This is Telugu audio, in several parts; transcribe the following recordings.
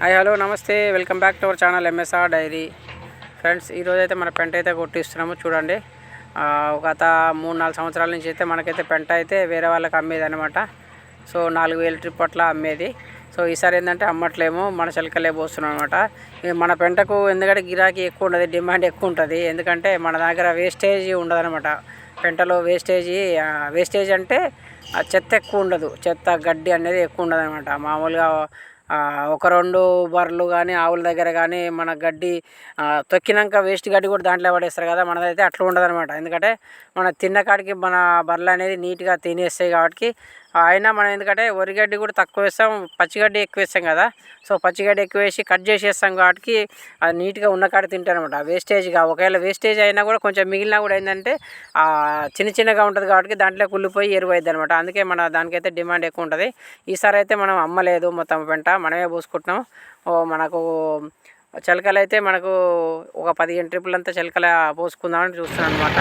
హాయ్ హలో నమస్తే. Welcome back to our channel MSR diary friends ఈరోజు అయితే మన పెంట అయితే కొట్టిస్తున్నాము చూడండి. గత మూడు నాలుగు సంవత్సరాల నుంచి అయితే మనకైతే పెంట అయితే వేరే వాళ్ళకి అమ్మేది అనమాట సో నాలుగు వేల ట్రిప్ అట్లా అమ్మేది. సో ఈసారి ఏంటంటే అమ్మట్లేము మన చిలకలే పోస్తున్నాం అనమాట మన పెంటకు ఎందుకంటే గిరాకీ ఎక్కువ ఉండదు డిమాండ్ ఎక్కువ ఉంటుంది. ఎందుకంటే మన దగ్గర వేస్టేజ్ ఉండదనమాట పెంటలో వేస్టేజీ వేస్టేజ్ అంటే ఆ చెత్త ఎక్కువ ఉండదు. చెత్త గడ్డి అనేది ఎక్కువ ఉండదు అనమాట మామూలుగా ఒక రెండు బర్రెలు కానీ ఆవుల దగ్గర కానీ మన గడ్డి తొక్కినాక వేస్ట్ గడ్డి కూడా దాంట్లో పడేస్తారు కదా మనదైతే అట్లా ఉండదు అనమాట ఎందుకంటే మన తిన్న కాడికి మన బర్రెలు అనేది నీట్గా తినేస్తాయి కాబట్టి అయినా మనం ఎందుకంటే వరిగడ్డి కూడా తక్కువ వేస్తాం పచ్చిగడ్డి ఎక్కువ వేస్తాం కదా. సో పచ్చిగడ్డి ఎక్కువ వేసి కట్ చేసేస్తాం కాబట్టి అది నీట్గా ఉన్న కాడ తింటారు వేస్టేజ్గా ఒకవేళ వేస్టేజ్ అయినా కూడా కొంచెం మిగిలినా కూడా ఏంటంటే చిన్న చిన్నగా ఉంటుంది కాబట్టి దాంట్లో కుళ్ళిపోయి ఎరువు అనమాట అందుకే మన దానికైతే డిమాండ్ ఎక్కువ ఉంటుంది. ఈసారి అయితే మనం అమ్మలేదు మొత్తం పెంట. మనమే పోసుకుంటున్నాం ఓ మనకు చిలకలు అయితే మనకు ఒక పదిహేను ట్రిప్పులంతా చిలకల పోసుకుందామని చూస్తున్నాను అనమాట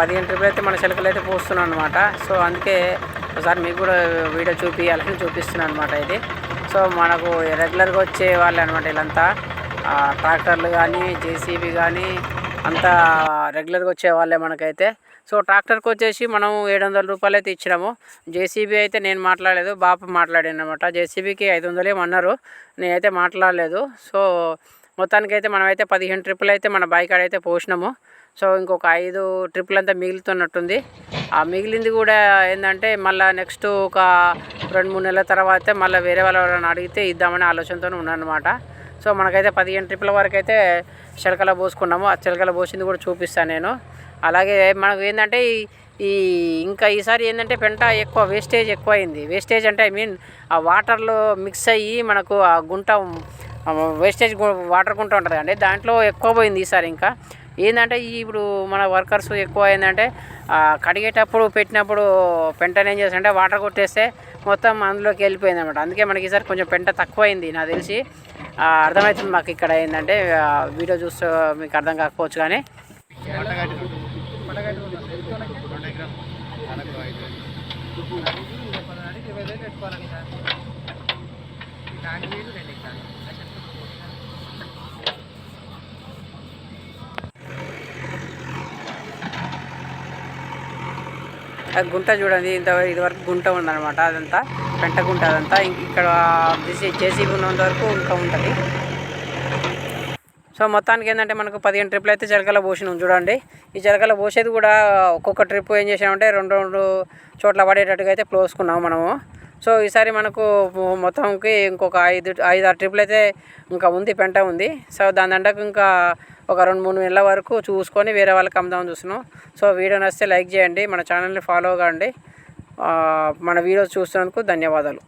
పదిహేను ట్రిపులు అయితే మన చిలకలు అయితే పోస్తున్నాం అనమాట సో అందుకే ఒకసారి మీకు కూడా వీడియో చూపించాలని చూపిస్తున్నాను అనమాట ఇది. సో మనకు రెగ్యులర్గా వచ్చే వాళ్ళు అనమాట వీళ్ళంతా. ట్రాక్టర్లు కానీ జేసీబీ కానీ అంతా రెగ్యులర్గా వచ్చే వాళ్ళే మనకైతే. సో ట్రాక్టర్కి వచ్చేసి మనం ఏడు వందల రూపాయలు అయితే ఇచ్చినాము. జేసీబీ అయితే నేను మాట్లాడలేదు బాప మాట్లాడాను అనమాట జేసీబీకి ఐదు వందలు ఏమన్నారు నేనైతే మాట్లాడలేదు. సో మొత్తానికైతే మనమైతే పదిహేను ట్రిప్పులు అయితే మన బైక్ ఆడైతే పోసినాము సో ఇంకొక ఐదు ట్రిప్పులు అంతా మిగులుతున్నట్టుంది. ఆ మిగిలింది కూడా ఏంటంటే మళ్ళీ నెక్స్ట్ ఒక రెండు మూడు నెలల తర్వాత మళ్ళీ వేరే వాళ్ళని అడిగితే ఇద్దామనే ఆలోచనతో ఉన్నానమాట. సో మనకైతే పదిహేను ట్రిప్పుల వరకు అయితే చిలకల పోసుకున్నాము. ఆ చిలకల పోసింది కూడా చూపిస్తాను నేను. అలాగే మనకు ఏంటంటే ఈ ఇంకా ఈసారి ఏంటంటే పెంట ఎక్కువ వేస్టేజ్ ఎక్కువ అయింది వేస్టేజ్ అంటే ఐ మీన్ ఆ వాటర్లో మిక్స్ అయ్యి మనకు ఆ గుంట వేస్టేజ్ వాటర్ గుంట ఉంటుంది అండి. దాంట్లో ఎక్కువ పోయింది ఈసారి ఇంకా. ఏంటంటే ఇప్పుడు మన వర్కర్స్ ఎక్కువ ఏంటంటే కడిగేటప్పుడు పెట్టినప్పుడు పెంటను ఏం చేస్తారంటే వాటర్ కొట్టేస్తే మొత్తం అందులోకి వెళ్ళిపోయింది అనమాట అందుకే మనకి ఈసారి కొంచెం పెంట తక్కువ అయింది నాకు తెలిసి. అర్థమవుతుంది మాకు ఇక్కడ ఏంటంటే వీడియో చూస్తే మీకు అర్థం కాకపోవచ్చు కానీ. ఆ గుంట చూడండి ఇంత ఇదివరకు గుంట ఉందన్నమాట అదంతా పెంట గుంట అదంతా. ఇక్కడ జేసీబీ ఉన్నంత వరకు ఇంకా ఉంటుంది. సో మొత్తానికి ఏంటంటే మనకు పదిహేను ట్రిప్లు అయితే జలకల పోసినాం చూడండి. ఈ జలకల పోసేది కూడా ఒక్కొక్క ట్రిప్ ఏం చేసామంటే రెండు రెండు చోట్ల పడేటట్టుగా అయితే పోసుకున్నాం మనము. సో ఈసారి మనకు మొత్తంకి ఇంకొక ఐదు ఐదు ఆరు ట్రిప్లు అయితే ఇంకా ఉంది పెంట ఉంది. సో దాని దండకు ఇంకా ఒక రెండు మూడు నెలల వరకు చూసుకొని వేరే వాళ్ళకి అమ్ముదామని చూస్తున్నాం. సో వీడియో నచ్చితే లైక్ చేయండి మన ఛానల్ని ఫాలో కాండి. మన వీడియోస్ చూస్తున్నందుకు ధన్యవాదాలు.